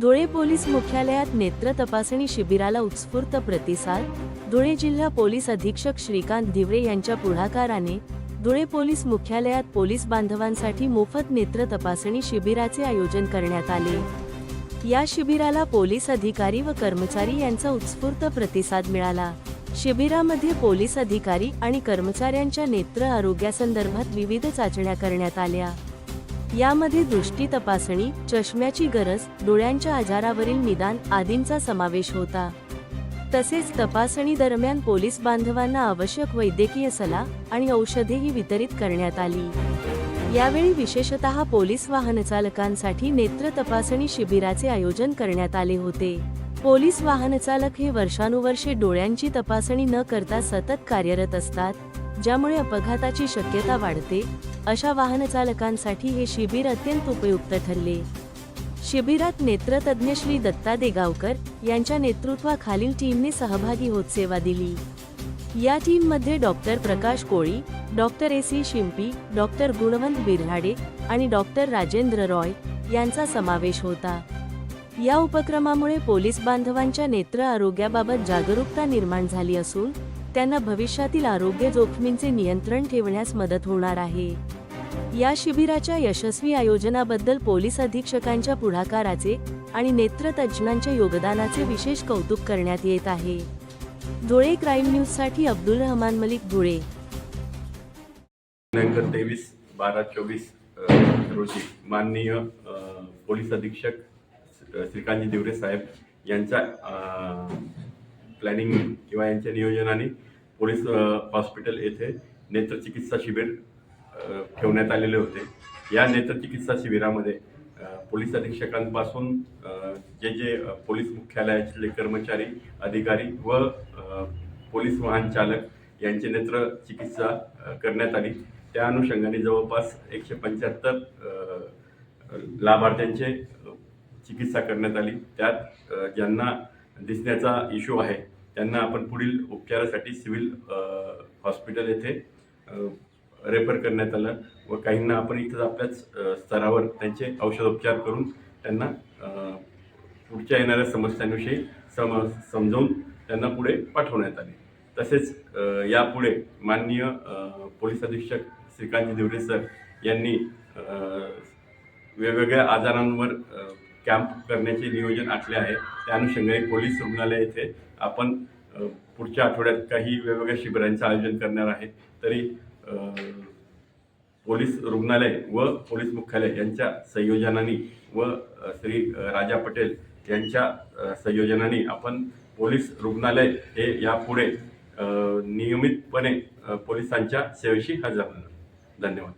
Dhule police मुख्यालयात नेत्र तपासणी शिबिराला उत्स्फूर्त प्रतिसाद. धुळे जिल्हा पोलीस अधीक्षक श्रीकांत धिवरे यांच्या पुढाकाराने धुळे पोलीस मुख्यालयात पोलीस बांधवांसाठी मोफत नेत्र तपासणी शिबिराचे आयोजन करण्यात आले. या शिबिराला पोलीस अधिकारी व कर्मचारी यांचा उत्स्फूर्त प्रतिसाद मिळाला. शिबिरामध्ये पोलीस अधिकारी आणि कर्मचाऱ्यांच्या नेत्र आरोग्यासंदर्भात विविध चाचण्या करण्यात आल्या. यामध्ये दृष्टी तपासणी चष्म्याची गरज डोळ्यांच्या आजारावरील निदान आदींचा समावेश होता. तसेच तपासणी दरम्यान पोलीस बांधवांना आवश्यक वैद्यकीय सल्ला आणि औषधेही वितरित करण्यात आली. यावेळी विशेषतः पोलीस वाहन चालकांसाठी नेत्र तपासणी शिबिराचे आयोजन करण्यात आले होते. पोलीस वाहन चालक हे वर्षानुवर्षे डोळ्यांची तपासणी न करता सतत कार्यरत असतात ज्यामुळे अपघाताची शक्यता वाढते अशा वाहन चालकांसाठी हे शिबिर अत्यंत उपयुक्त ठरले. शिबिरात नेत्रतज्ञ श्री दत्ता देगावकर यांच्या नेतृत्वाखालील टीमने सहभागी होत सेवा दिली. या टीममध्ये doctor Prakash Koli doctor A C Shimpi doctor Gunwant Birhade आणि डॉक्टर राजेंद्र रॉय यांचा समावेश होता. या उपक्रमामुळे पोलीस बांधवांच्या नेत्र आरोग्याबाबत जागरूकता निर्माण झाली असून त्यांना भविष्यातील आरोग्य जोखमींचे नियंत्रण ठेवण्यास मदत होणार आहे. या शिबिराच्या यशस्वी आयोजनाबद्दल पोलीस अधीक्षकांच्या पुढाकाराचे आणि नेत्रतज्ज्ञांच्या योगदानाचे विशेष कौतुक करण्यात येत आहे. धुळे क्राईम न्यूजसाठी अब्दुल रहमान मलिक धुळे. दिनांक तेवीस बारा चोवीस रोजी माननीय पोलीस अधीक्षक श्रीकांतजी दिवरे साहेब यांच्या प्लॅनिंग किंवा यांच्या नियोजनाने पोलीस हॉस्पिटल येथे नेत्रचिकित्सा शिबिर ठेवण्यात आलेले होते. या नेत्रचिकित्सा शिबिरामध्ये पोलीस अधीक्षकांपासून जे जे पोलीस मुख्यालयातले कर्मचारी अधिकारी व पोलीस वाहन चालक यांचे नेत्र चिकित्सा करण्यात आली. त्या अनुषंगाने जवळपास एकशे पंच्याहत्तर लाभार्थ्यांचे चिकित्सा करण्यात आली. त्यात ज्यांना दिसण्याचा इश्यू आहे. त्यांना आपण पुढील उपचारासाठी सिव्हिल हॉस्पिटल येथे रेफर करण्यात आलं व काहींना आपण इथं आपल्याच स्तरावर त्यांचे औषधोपचार करून त्यांना पुढच्या येणाऱ्या समस्यांविषयी सम समजावून त्यांना पुढे पाठवण्यात आले. तसेच यापुढे माननीय पोलीस अधीक्षक श्रीकांत दिवरे सर यांनी वेगवेगळ्या आजारांवर कॅम्प करण्याचे नियोजन आखले आहे. त्या अनुषंगाने पोलीस रुग्णालय येथे आपण पुढच्या आठवड्यात काही वेगवेगळ्या शिबिरांचं आयोजन करणार आहे. तरी पोलीस रुग्णालय व पोलीस मुख्यालय यांच्या संयोजनाने व श्री राजा पटेल यांच्या संयोजनाने आपण पोलीस रुग्णालय हे यापुढे नियमितपणे पोलिसांच्या सेवेशी हजर होणार धन्यवाद.